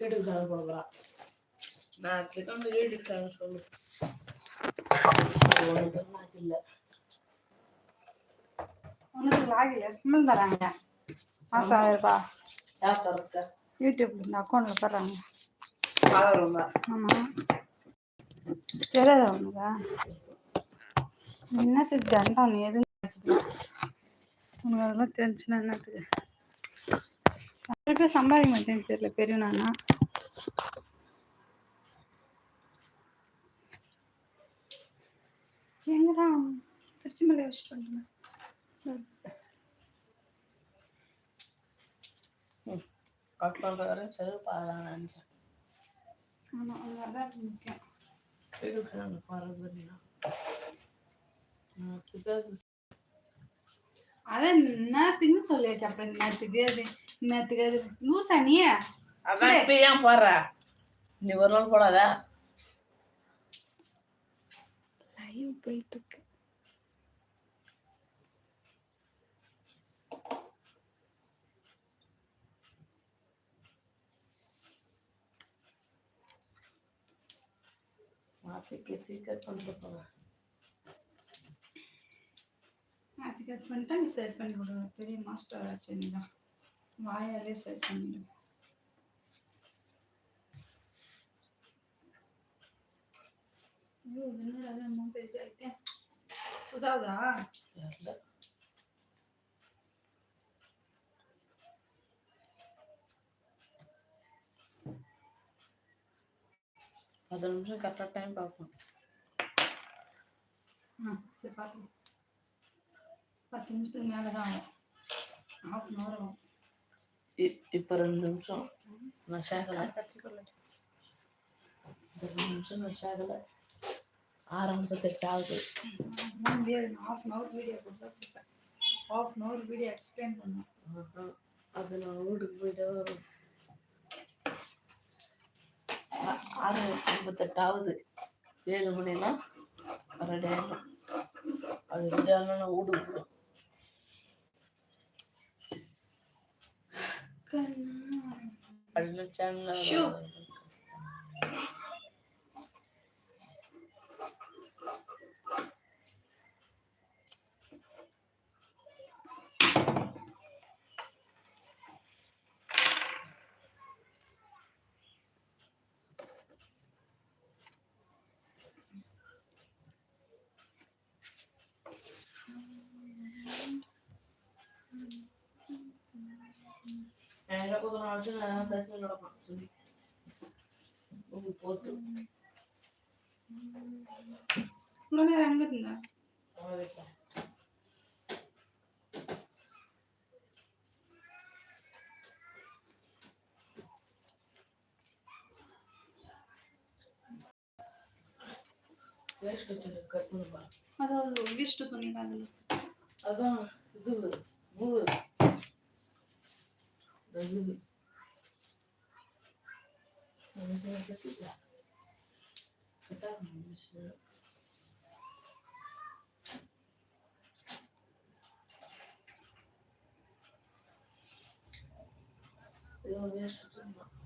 Channel போடுறான் நான் channel சொல்லு. இல்லை. உனக்கு லாகில் சம்பளம் தராங்க. யார் தரத்த? யூடியூப்ல இந்த பார்க்குறவங்க ஆமாம் தெரியாதா உனக்கா? என்னத்துக்கு தண்டம்? நீ எதுவும். உனக்கு அதெல்லாம் தெரிஞ்சுன்னா என்னத்துக்கு நிறைய பேர் சம்பாதிக்க மாட்டேன்னு தெரியல பெரியவனா வச்சுட்டு வந்தேன் கட் பண்ணுறாரு சரி பாருங்க நினச்சேன் ஆமாம் முக்கியம் பாருங்க அதான் நேரத்துக்கு சொல்லியாச்சு அப்புறம் நேரத்துக்கு அது நேரத்துக்கு அது. லூசா நீ? அதான் இப்போ ஏன் போடுற? நீ ஒரு நாள் போடாத. லைவ் போயிட்டு மாற்றி கத்தி கட் பண்ணிட்டு போகிறேன் அது கட் பண்ணிட்டா நீ செட் பண்ணி கொடு. பெரிய மாஸ்டர் ஆச்சு நீ தான் வாயாலே செட் பண்ணிடு. ஐயோ என்னடா அது அம்மா பெருசாயிட்டேன் சுதாவுதா தெரியல. பத்து நிமிஷம் கரெக்டாக டைம் பார்ப்போம். சரி பார்த்து பத்து நிமிஷத்துக்கு மேலே தான் ஆகும். ஹாஃப் அன் ஹவர் ஆகும். இப்போ ரெண்டு நிமிஷம். நான் சேகலை ரெண்டு நிமிஷம் நான் சேகலை ஆரம்பத்தெட்டு ஆகுது முடியாது நான் ஹாஃப் அன் ஹவர் வீடியோ கொடுத்தா கொடுப்பேன். Half an hour video explain பண்ணுவேன். அது நான் வீட்டுக்கு போயிட்டு ஆறு ஐம்பத்தெட்டு ஆகுது ஏழு மணிலாம் ரெடி ஆகணும் அது ரெடி ஆகணும் நான் வீட்டுக்கு போயிடும். அப்படின்னு. சேனல் எனக்கு கொஞ்சம் நாளைக்கு நான் தச்சு நடப்பேன் சொல்லி போத்து இவ்வளோ நேரம் எங்கே பண்ணுப்பா அதாவது வேஸ்ட்டு துணி தான் அதில் அதான் இது நூறு இந்த இது அந்த மிஷினை கட்டிட்டா கட்டாங்க மிஷினை இது வேஸ்ட்